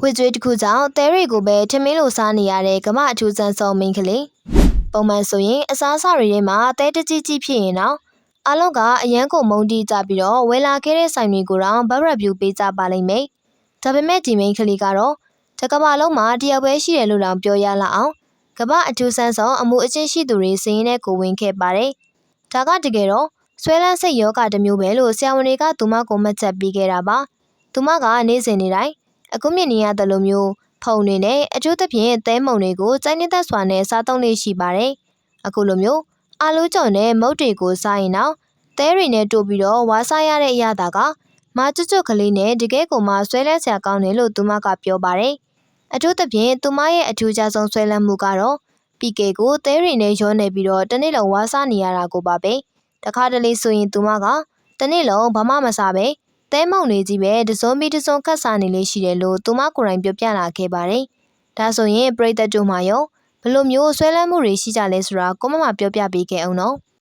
ဝှေ့ကြွေးတစ်ခုကြောင့်တဲတွေကိုပဲထမင်းလိုစားနေရတဲ့ကမအထူးဆန်းဆုံးမိန်းကလေးပုံမှန်ဆိုရင်အစားအစာတွေထဲမှာတဲတကြီးကြီးဖြစ်ရင်တော့အလုံးကအရန်ကိုမုန်းတီးကြပြီးတော့ဝယ်လာခဲ့တဲ့ဆိုင်တွေကိုတော့ဘတ်ရက်ပြူပေးကြပါလိမ့်မယ်ဒါပေမဲ့ဒီမိန်းကလေးကတော့တကဘာလုံးမှာတယောက်ပဲရှိတယ်လို့တောင်ပြောရလောက်အောင်ကမအထူးဆန်းဆုံးအမှုအချင်းရှိသူတွေစည်ရင်နဲ့ကိုဝင်ခဲ့ပါတယ်ဒါကတကယ်တော့ဆွဲလန်းစိတ်ယောဂတစ်မျိုးပဲလို့ဆရာဝန်တွေကသူမကိုမှတ်ချက်ပေးခဲ့တာပါသူမကနေ့စဉ်နေ့တိုင်း အခုမြင်နေရတယ်လို့မျိုးဖုံတွေနဲ့အကျိုးသဖြင့်သဲမုံတွေကိုစိုင်းနေသက်စွာနဲ့စားသုံးလေးရှိပါတယ်။အခုလိုမျိုးအာလူးကြော်နဲ့မုတ်တွေကိုစားရင်တော့သဲတွေနဲ့တိုးပြီးတော့ဝါစားရတဲ့အရာတာကမကျွတ်ကျွတ်ကလေးနဲ့တကယ်ကိုမှဆွဲလန်းစရာကောင်းတယ်လို့သူမကပြောပါတယ်။အထူးသဖြင့်သူမရဲ့အထူးခြားဆုံးဆွဲလန်းမှုကတော့ပီကေကိုသဲတွေနဲ့ရောနေပြီးတော့တစ်နေ့လုံးဝါစားနေရတာကိုပါပဲ။တခါတလေဆိုရင်သူမကတစ်နေ့လုံးဘာမှမစားပဲ သဲမုံတွေကြီးပဲတစုံမီတစုံခတ်စားနေလေးရှိတယ်လို့သူမကိုယ်တိုင်ပြောပြလာခဲ့ပါတယ်။ဒါဆိုရင်ပရိသတ်တို့မှရောဘယ်လိုမျိုးဆွဲလန်းမှုတွေရှိကြလဲဆိုတာကိုမမပြောပြပေးခဲ့အောင်နော်